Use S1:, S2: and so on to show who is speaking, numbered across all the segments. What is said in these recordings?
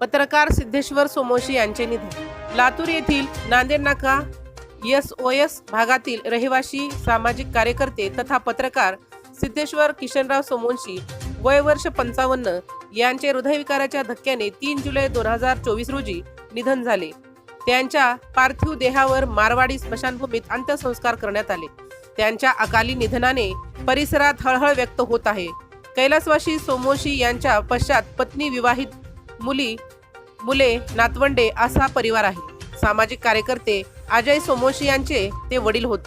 S1: पत्रकार सिद्धेश्वर सोमोशी यांचे निधन. लातूर येथील नांदेड नाका एस ओ एस भागातील रहिवासी सामाजिक कार्यकर्ते तथा पत्रकार सिद्धेश्वर किशनराव सोमोंशी वय वर्ष पंचावन्न यांचे हृदयविकाराच्या धक्क्याने तीन जुलै दोन हजार चोवीस रोजी निधन झाले. त्यांच्या पार्थिव देहावर मारवाडी स्मशानभूमीत अंत्यसंस्कार करण्यात आले. त्यांच्या अकाली निधनाने परिसरात हळहळ व्यक्त होत आहे. कैलासवाशी सोमोशी यांच्या पश्चात पत्नी विवाहित मुली मुले नातवंडे असा परिवार आहे. सामाजिक कार्यकर्ते अजय सोमोशी यांचे ते वडील होत.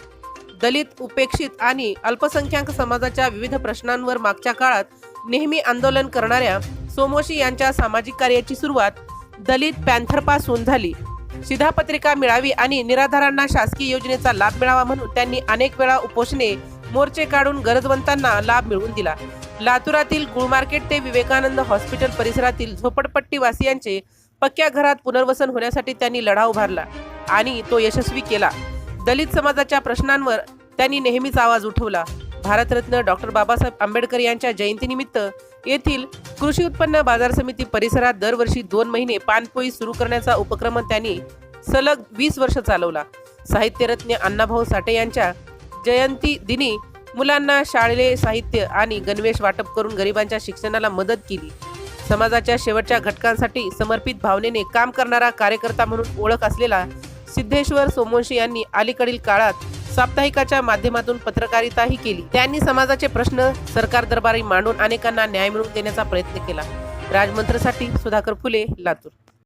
S1: दलित उपेक्षित आणि अल्पसंख्याक समाजाच्या विविध प्रश्नांवर मागच्या काळात नेहमी आंदोलन करणाऱ्या सोमोशी यांच्या सामाजिक कार्याची सुरुवात दलित पॅन्थरपासून झाली. शिधापत्रिका मिळावी आणि निराधारांना शासकीय योजनेचा लाभ मिळावा म्हणून त्यांनी अनेक वेळा उपोषणे मोर्चे काढून गरजवंतांना लाभ मिळवून दिला. लातूरातील गुळमार्केट ते विवेकानंद हॉस्पिटल परिसरातील झोपडपट्टीवासियांचे पक्क्या घरात पुनर्वसन होण्यासाठी त्यांनी लढा उभारला आणि तो यशस्वी केला. दलित समाजाच्या प्रश्नांवर त्यांनी नेहमीच आवाज उठवला. भारतरत्न डॉक्टर बाबासाहेब आंबेडकर यांच्या जयंतीनिमित्त येथील कृषी उत्पन्न बाजार समिती परिसरात दरवर्षी दोन महिने पानपोई सुरू करण्याचा उपक्रम त्यांनी सलग वीस वर्ष चालवला. साहित्यरत्न अण्णाभाऊ साठे यांच्या जयंती दिनी मुलांना शाळेले साहित्य आणि गणवेश वाटप करून गरिबांच्या शिक्षणाला मदत केली. समाजाच्या शेवटच्या घटकांसाठी समर्पित भावनेने काम करणारा कार्यकर्ता म्हणून ओळख असलेला सिद्धेश्वर सोमवंशी यांनी अलीकडील काळात साप्ताहिकाच्या माध्यमातून पत्रकारिताही केली. त्यांनी समाजाचे प्रश्न सरकार दरबारी मांडून अनेकांना न्याय मिळवून देण्याचा प्रयत्न केला. राजमंत्रसाठी सुधाकर फुले लातूर.